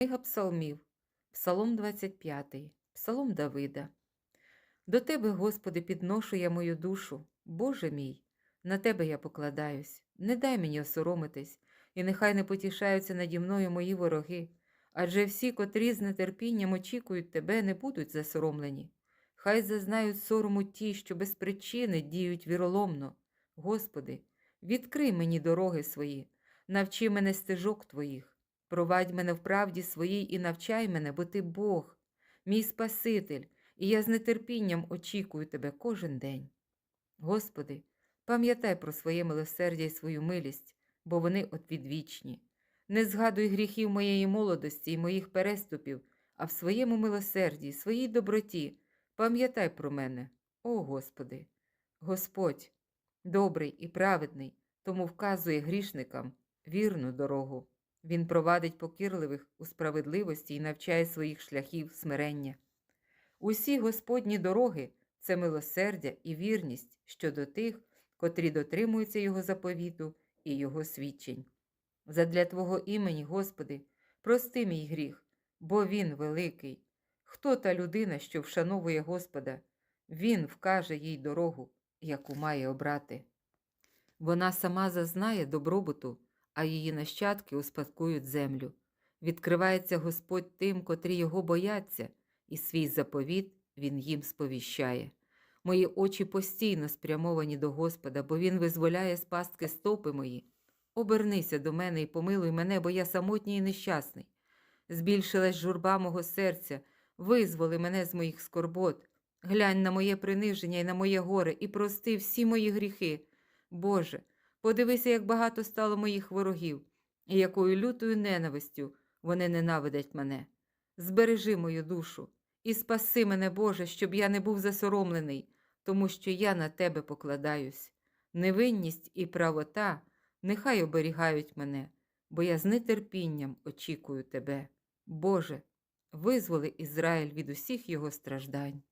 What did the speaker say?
Книга Псалмів, Псалом 25, Псалом Давида. До Тебе, Господи, підношу я мою душу, Боже мій, на Тебе я покладаюсь, не дай мені осоромитись, і нехай не потішаються наді мною мої вороги, адже всі, котрі з нетерпінням очікують Тебе, не будуть засоромлені. Хай зазнають сорому ті, що без причини діють віроломно. Господи, відкрий мені дороги свої, навчи мене стежок Твоїх. Провадь мене в правді своїй і навчай мене, бо ти Бог, мій Спаситель, і я з нетерпінням очікую тебе кожен день. Господи, пам'ятай про своє милосердя і свою милість, бо вони одвідвічні. Не згадуй гріхів моєї молодості і моїх переступів, а в своєму милосерді, своїй доброті пам'ятай про мене, о Господи. Господь, добрий і праведний, тому вказує грішникам вірну дорогу. Він провадить покірливих у справедливості і навчає своїх шляхів смирення. Усі Господні дороги це милосердя і вірність щодо тих, котрі дотримуються Його заповіту і Його свідчень. Задля Твого імені, Господи, прости мій гріх, бо Він великий. Хто та людина, що вшановує Господа? Він вкаже їй дорогу, яку має обрати. Вона сама зазнає добробуту а її нащадки успадкують землю. Відкривається Господь тим, котрі його бояться, і свій заповіт Він їм сповіщає. Мої очі постійно спрямовані до Господа, бо Він визволяє з пастки стопи мої. Обернися до мене і помилуй мене, бо я самотній і нещасний. Збільшилась журба мого серця, визволи мене з моїх скорбот. Глянь на моє приниження і на моє горе, і прости всі мої гріхи. Боже, Подивися, як багато стало моїх ворогів, і якою лютою ненавистю вони ненавидять мене. Збережи мою душу і спаси мене, Боже, щоб я не був засоромлений, тому що я на тебе покладаюсь. Невинність і правота нехай оберігають мене, бо я з нетерпінням очікую тебе. Боже, визволи Ізраїль від усіх його страждань.